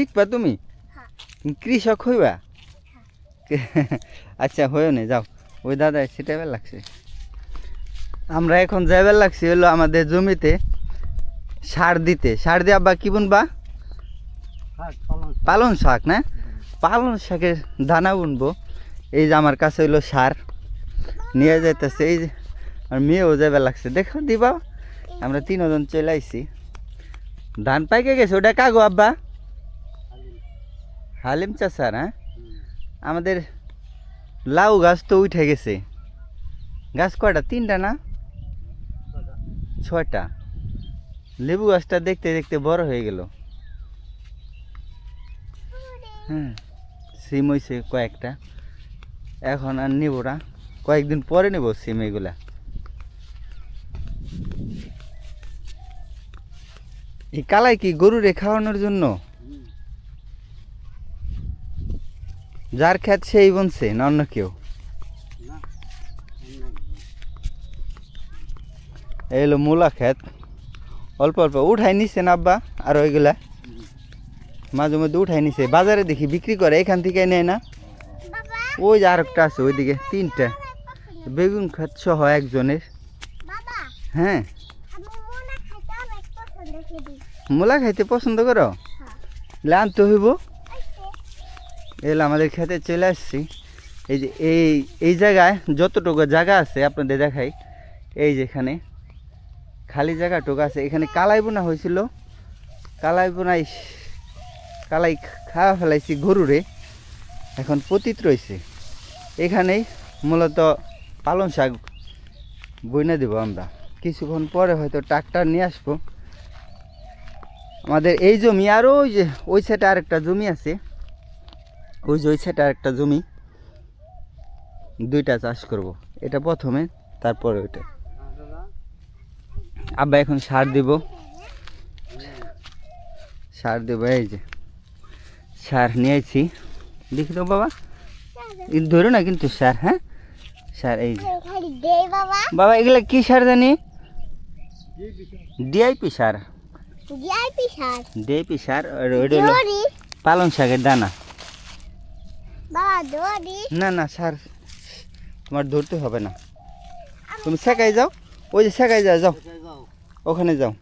শিখবা তুমি? হ্যাঁ। কৃষক হইবা? আচ্ছা হয়েও নে যাও। ওই দাদা সেটা এবার লাগছে। আমরা এখন যাইবার লাগছি হলো আমাদের জমিতে সার দিতে। সার দিয়ে আব্বা কি বুনবা? পালন শাক। না? পালন শাকের দানা বুনবো। এই যে আমার কাছে হইল সার। নিয়ে যাইতেছে। এই যে আর মেয়েও যাইবার লাগছে। দেখো দিবা? আমরা তিনজন চলে আইছি। ধান পাইকে গেছে। ওটা কাগো আব্বা? হালিম চাষার হ্যাঁ? আমাদের লাউ গাছ তো উঠে গেছে। গাছ কয়টা? তিনটা না? ছয়টা। লেবু গাছটা দেখতে দেখতে বড় হয়ে গেল। হ্যাঁ সিম হয়েছে কয়েকটা। এখন আর নেব না। কয়েকদিন পরে নেব সিম এগুলা। এই কালাই কি গরুরে খাওয়ানোর জন্য? যার খেত সেই বনছে না অন্য কেউ? এই হলো মূলা ক্ষেত অল্প অল্প উঠাই নিছে না আব্বা আর ওইগুলা। মাঝে মধ্যে উঠাই নিছে। বাজারে দেখি বিক্রি করে এখান থেকে নেয় না। ওই যে আরেকটা আছে ওইদিকে তিনটা। বেগুন ক্ষেত সহ একজনের। হ্যাঁ। মূলা খাইতে পছন্দ করো? হ্যাঁ। লে আনতে হইব। এলে, আমাদের খেতে চলে আসছি। এই যে, এই এই জায়গায় যতটুকু জায়গা আছে আপনাদের দেখাই। এই যেখানে খালি জায়গাটুকু আছে। এখানে কালাই বোনা হয়েছিল। কালাই বোনাই কালাই খাওয়া ফেলাইছি গরুরে। এখন পতিত রয়েছে। এখানেই মূলত পালং শাক বইনা দেবো আমরা। কিছুক্ষণ পরে হয়তো ট্রাক্টর নিয়ে আসব। আমাদের এই জমি আরও ওই যে, ওই সাইডে আরেকটা জমি আছে। ওই যে ওই সাইডে আরেকটা জমি। দুইটা চাষ করব। এটা প্রথমে তারপরে ওইটা। আব্বা এখন সার দিব। সার দেবো এই যে। সার নিয়েছি দেখি তো বাবা। ধরো না কিন্তু সার হ্যাঁ? সার এই যে। বাবা এগুলা কি সার জানি? ডিআইপি সার। জিআইপি সার। ডিআইপি সার পালং শাকের দানা। না না সার তোমার ধরতে হবে না। তুমি শেখাই যাও। ওই যে শেখাই যাও যাও। ওখানে যাও।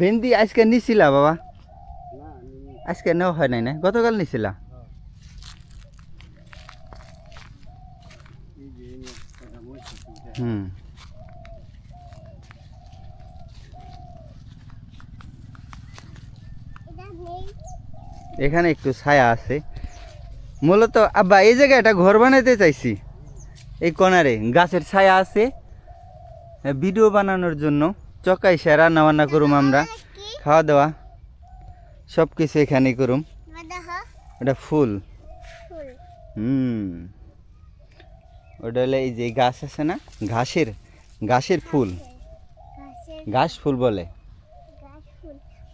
ভেন্দি আজকে নিছিলা বাবা? আজকে নেওয়া হয় নাই না? গতকাল নিছিলা? হুম এটা নেই এখানে একটু ছায়া আছে। মূলত আব্বা এই জায়গায় একটা ঘর বানাইতে চাইছি। এই কোনারে গাছের ছায়া আছে। ভিডিও বানানোর জন্য চকাইসে রান্না বান্না করুম আমরা। খাওয়া দাওয়া সব কিছু এখানেই করুম। ওটা ফুল। হুম। ওটা হলে এই যে গাছ আছে না? ঘাসের ঘাসের ফুল। ঘাস ফুল বলে।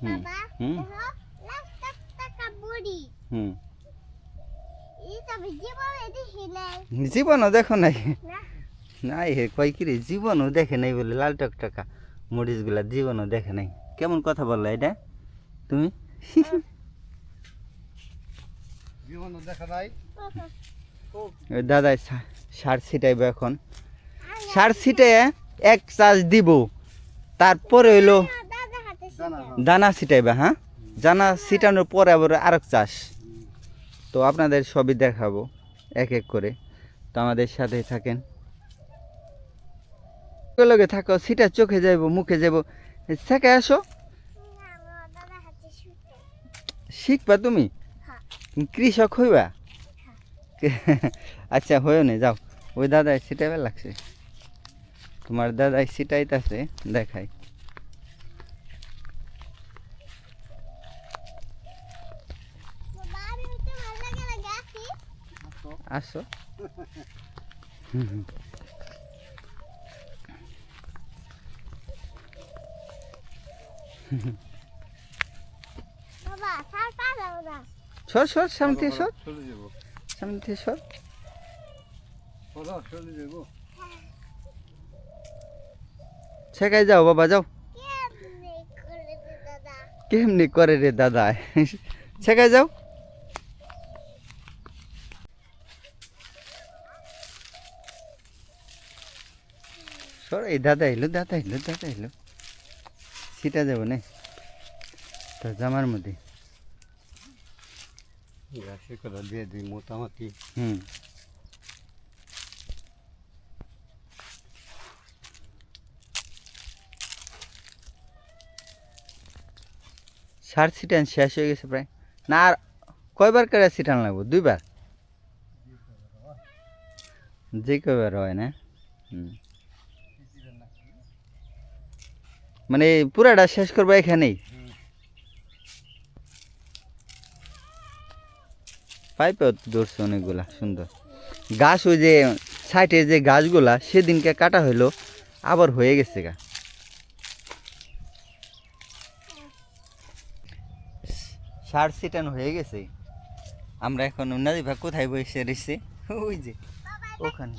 হুম, হুম। দেখো লাখ টাক টাকা বুড়ি হুম। এই তবে জীবনে দেখি নাই। জীবনও দেখো নাই? নাই হে কয় কি রে জীবনও দেখে নাই বলে লাল টকটকা। মরিচগুলা জীবনও দেখে নাই। কেমন কথা বললা এটা? তুমি? জীবন দেখা নাই। ওই দাদাই সা- সার ছিটাইবে এখন। সার ছিটে এক চাষ দিব। তারপরে হইল দাদা দানা ছিটাইবে হ্যাঁ? দানা ছিটানোর পরে আবার আরেক চাষ। তো আপনাদের সবই দেখাবো এক এক করে। তো আমাদের সাথেই থাকেন। লগে থাকো সিটা চোখে যাইব মুখে যাইব। থেকে আসো। শিখবা তুমি? হ্যাঁ। কৃষক হইবা? আচ্ছা হয়েও নে যাও। ওই দাদাই ছিটাইবার লাগছে। তোমার দাদাই ছিটাইতেছে দেখাই বাবা আমি উঠতে ভালো লাগে না গাছি আসো। হুম, হুম। বাবা। সার সর সর সামনে থেকে সর। সামনে থেকে সর। শেখাই যাও বাবা যাও। কেমনে করে রে দাদা? শেখায় যাও। এই দাদা এলো দাদা এলো দাদা এলো। সিটা যাব না। তো জামার মধ্যে। করে দিয়ে দিই মোটামুটি। হুম। সার সিটান শেষ হয়ে গেছে প্রায়। না আর কয়বার করে সিটান লাগবো? দুইবার? যে কয়বার হয় না? হুম। মানে পুরাটা শেষ করব এখানেই। পাইপেও তো ধরছে অনেকগুলা, সুন্দর। গাছ ওই যে সাইডের যে গাছগুলা, সেদিনকে কাটা হইল, আবার হয়ে গেছে গা। সার সিটান হয়ে গেছে। আমরা এখন উন্নতি ভাগ কোথায় বসে রয়েছে? ওই যে, ওখানে।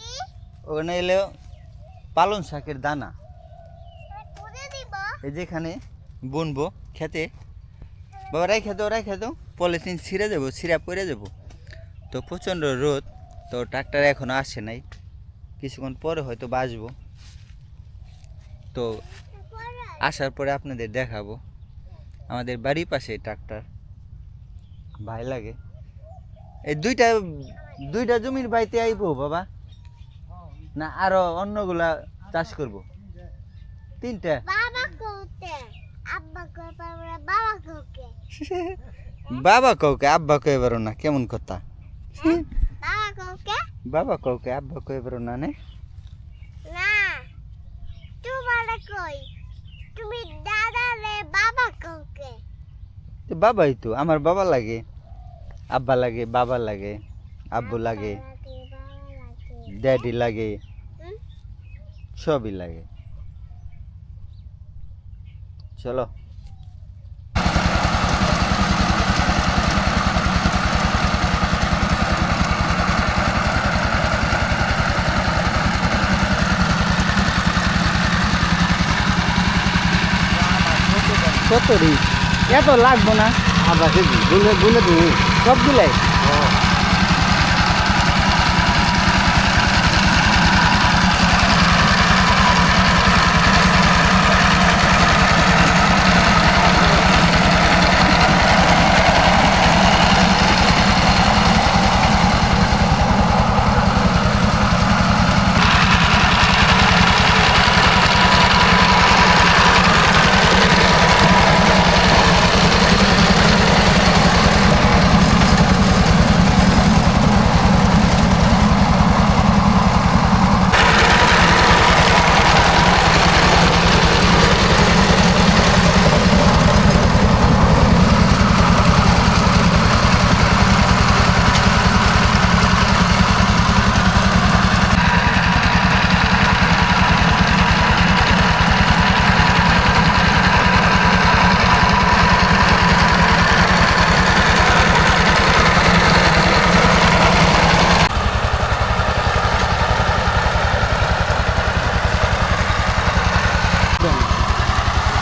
ওখানে এলো পালন শাকের দানা। এই যেখানে বুনবো খেতে। বাবা রাই খেতো রাই খেতো পলিথিন ছিঁড়ে যাব, ছিঁড়া পড়ে যাব। তো প্রচণ্ড রোদ, তো ট্রাক্টর এখনও আসে নাই। কিছুক্ষণ পরে হয়তো বাসবো তো আসার পরে আপনাদের দেখাবো। আমাদের বাড়ির পাশে ট্রাক্টর ভাই লাগে। এই দুইটা দুইটা জমির বাড়িতে আইবো বাবা। না, আরও অন্যগুলা চাষ করব। তিনটা বাবা কোতে আব্বা কই পারবে বাবা কোকে বাবা কাউকে আব্বা কয়ে বেরো না কেমন কথা? বাবা কোকে কাউকে আব্বা কয়ে বেরো না নে। তুমি দাদা রে বাবা বাবাই তো আমার বাবা লাগে আব্বা লাগে বাবা লাগে আব্বু লাগে ড্যাডি লাগে? সবই লাগে। চলো। কত রে এত লাগবো না। আবার বুলে দিই সবগুলাই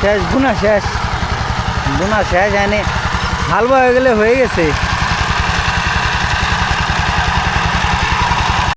শেষ গুনা শেষ। গুনা শেষ এনে হালবা হয়ে গেলে হয়ে গেছে।